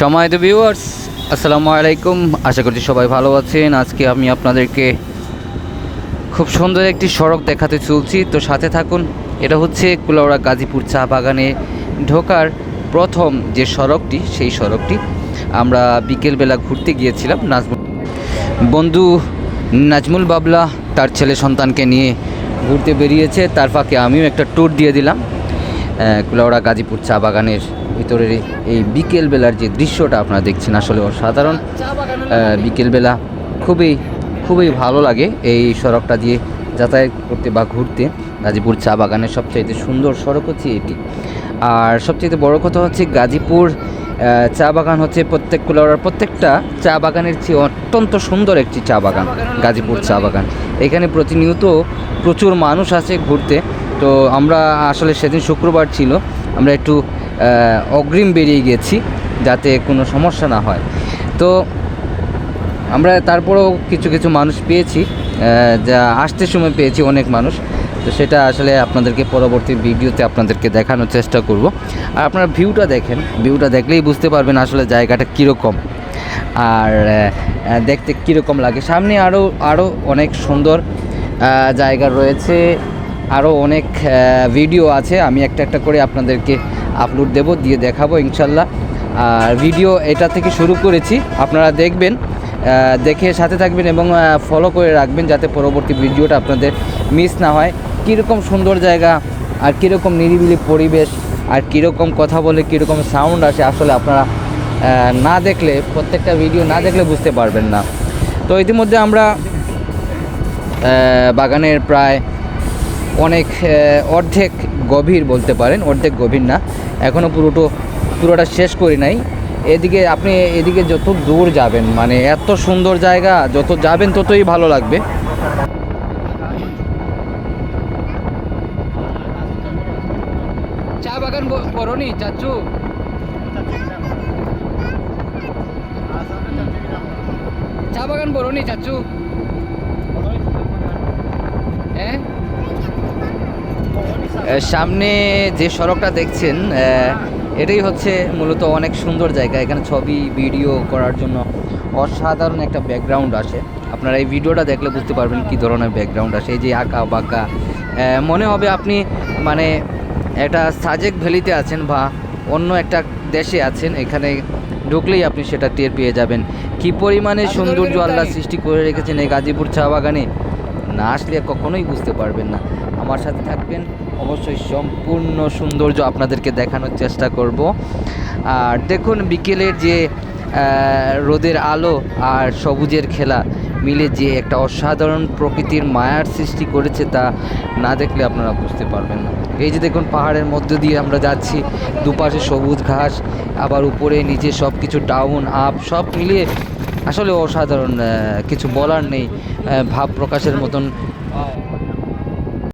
সময় তো ভিউয়ার্স আসসালামু আলাইকুম। আশা করছি সবাই ভালো আছেন। আজকে আমি আপনাদেরকে খুব সুন্দর একটি সড়ক দেখাতে চলছি। তো সাথে থাকুন, এটা হচ্ছে কুলাউড়া গাজীপুর চা বাগানে ঢোকার প্রথম যে সড়কটি, সেই সড়কটি। আমরা বিকেলবেলা ঘুরতে গিয়েছিলাম নাজমুল বন্ধু নাজমুল বাবলা, তার ছেলে সন্তানকে নিয়ে ঘুরতে বেরিয়েছে। তার ফাঁকে আমিও একটা ট্যুর দিয়ে দিলাম কুলাউড়া গাজীপুর চা বাগানের ভিতরের এই- বিকেলবেলার যে দৃশ্যটা আপনারা দেখছেন, আসলে অসাধারণ। বিকেলবেলা খুবই খুবই ভালো লাগে এই সড়কটা দিয়ে যাতায়াত করতে বা ঘুরতে। গাজীপুর চা বাগানের সবচাইতে সুন্দর সড়ক হচ্ছে এটি। আর সবচেয়ে বড় কথা হচ্ছে গাজীপুর চা বাগান হচ্ছে প্রত্যেক কুলাউড়ার প্রত্যেকটা চা বাগানের চেয়ে অত্যন্ত সুন্দর একটি চা বাগান, গাজীপুর চা বাগান। এখানে প্রতিনিয়ত প্রচুর মানুষ আছে ঘুরতে। তো আমরা আসলে সেদিন শুক্রবার ছিল, আমরা একটু অগ্রিম বেরিয়ে গেছি যাতে কোনো সমস্যা না হয়। তো আমরা তারপরেও কিছু কিছু মানুষ পেয়েছি যা আসতে সময় পেয়েছি অনেক মানুষ। তো সেটা আসলে আপনাদেরকে পরবর্তী ভিডিওতে আপনাদেরকে দেখানোর চেষ্টা করব। আর আপনারা ভিউটা দেখেন, ভিউটা দেখলেই বুঝতে পারবেন আসলে জায়গাটা কীরকম। আর দেখতে কীরকম লাগে। সামনে আরও আরও অনেক সুন্দর জায়গা রয়েছে। আরও অনেক ভিডিও আছে। আমি একটা একটা করে আপনাদেরকে আপলোড দেব, দিয়ে দেখাবো ইনশাল্লাহ। আর ভিডিও এটা থেকে শুরু করেছি, আপনারা দেখবেন দেখে সাথে থাকবেন এবং ফলো করে রাখবেন যাতে পরবর্তী ভিডিওটা আপনাদের মিস না হয়। কীরকম সুন্দর জায়গা, আর কীরকম নিরিবিলি পরিবেশ, আর কীরকম কথা বলে, কীরকম সাউন্ড আসে, আসলে আপনারা না দেখলে, প্রত্যেকটা ভিডিও না দেখলে বুঝতে পারবেন না। তো ইতিমধ্যে আমরা বাগানের প্রায় অনেক অর্ধেক গভীর বলতে পারেন, অর্ধেক গভীর না। এখনও পুরোটো, পুরোটা শেষ করি নাই। এদিকে আপনি, এদিকে যত দূর যাবেন মানে এত সুন্দর জায়গা, যত যাবেন ততই ভালো লাগবে। চা বাগান বড়নি চাচু? চা বাগান বড়নি চাচু? হ্যাঁ? সামনে যে সড়কটা দেখছেন এটাই হচ্ছে মূলত অনেক সুন্দর জায়গা। এখানে ছবি ভিডিও করার জন্য অসাধারণ একটা ব্যাকগ্রাউন্ড আসে। আপনারা এই ভিডিওটা দেখলে বুঝতে পারবেন কি ধরনের ব্যাকগ্রাউন্ড আসে। এই যে আঁকা বাঁকা মনে হবে আপনি মানে একটা সাজেক ভ্যালিতে আছেন বা অন্য একটা দেশে আছেন এখানে ঢুকলেই আপনি সেটা টের পেয়ে যাবেন। কি পরিমাণে সৌন্দর্য আল্লাহ সৃষ্টি করে রেখেছেন এই গাজীপুর চা বাগানে না আসলে কখনোই বুঝতে পারবেন না। আমার সাথে থাকবেন। অবশ্যই সম্পূর্ণ সৌন্দর্য আপনাদেরকে দেখানোর চেষ্টা করব। আর দেখুন, বিকেলের যে রোদের আলো আর সবুজের খেলা মিলে যে একটা অসাধারণ প্রকৃতির মায়ার সৃষ্টি করেছে তা না দেখলে আপনারা বুঝতে পারবেন না। এই যে দেখুন, পাহাড়ের মধ্য দিয়ে আমরা যাচ্ছি, দুপাশে সবুজ ঘাস, আবার উপরে, নিচে সব কিছু ডাউন আপ সব মিলিয়ে আসলে অসাধারণ কিছু বলার নেই ভাব প্রকাশের মতন।